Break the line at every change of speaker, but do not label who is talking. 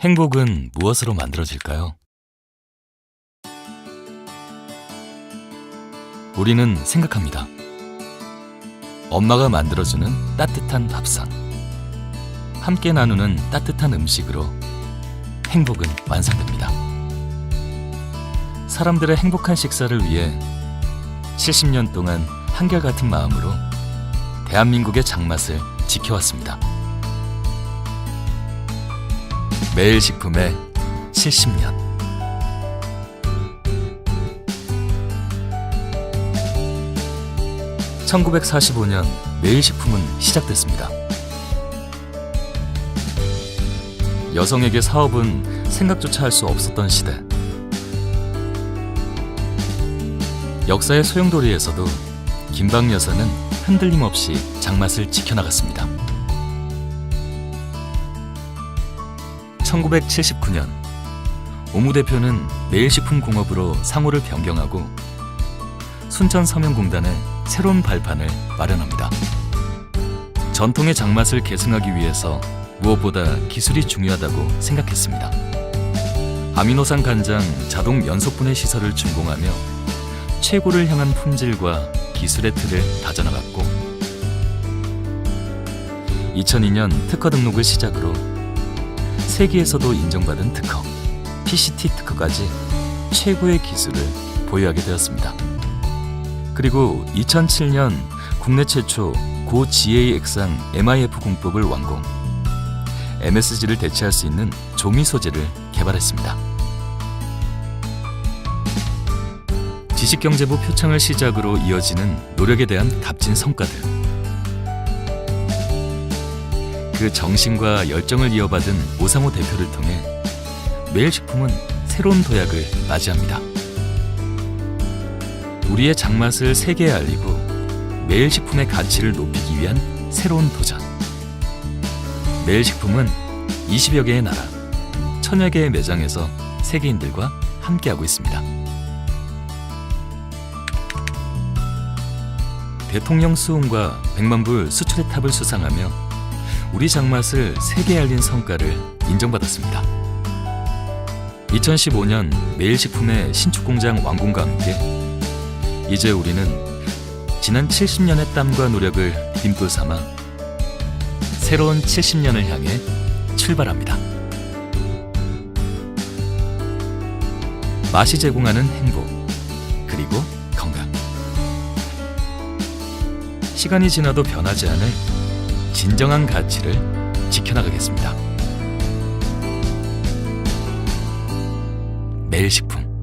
행복은 무엇으로 만들어질까요? 우리는 생각합니다. 엄마가 만들어주는 따뜻한 밥상. 함께 나누는 따뜻한 음식으로 행복은 완성됩니다. 사람들의 행복한 식사를 위해 70년 동안 한결같은 마음으로 대한민국의 장맛을 지켜왔습니다. 매일 식품의 70년. (1945년) 매일식품은 시작됐습니다. 여성에게 사업은 생각조차 할 수 없었던 시대. 역사의 소용돌이에서도 김방 여사는 흔들림 없이 장맛을 지켜나갔습니다. 1979년 오무 대표는 매일식품공업으로 상호를 변경하고 순천 서명공단에 새로운 발판을 마련합니다. 전통의 장맛을 계승하기 위해서 무엇보다 기술이 중요하다고 생각했습니다. 아미노산 간장 자동 연속분해 시설을 준공하며 최고를 향한 품질과 기술의 틀을 다져나갔고 2002년 특허 등록을 시작으로 세계에서도 인정받은 특허 PCT 특허까지 최고의 기술을 보유하게 되었습니다. 그리고 2007년 국내 최초 고 GA 액상 MIF 공법을 완공 MSG를 대체할 수 있는 조미 소재를 개발했습니다. 지식경제부 표창을 시작으로 이어지는 노력에 대한 값진 성과들. 그 정신과 열정을 이어받은 오상호 대표를 통해 매일식품은 새로운 도약을 맞이합니다. 우리의 장맛을 세계에 알리고 매일식품의 가치를 높이기 위한 새로운 도전. 매일식품은 20여 개의 나라, 천여 개의 매장에서 세계인들과 함께하고 있습니다. 대통령 수훈과 백만불 수출의 탑을 수상하며 우리 장맛을 세계에 알린 성과를 인정받았습니다. 2015년 매일식품의 신축 공장 완공과 함께 이제 우리는 지난 70년의 땀과 노력을 디딤돌 삼아 새로운 70년을 향해 출발합니다. 맛이 제공하는 행복 그리고 건강 시간이 지나도 변하지 않을 진정한 가치를 지켜나가겠습니다. 매일식품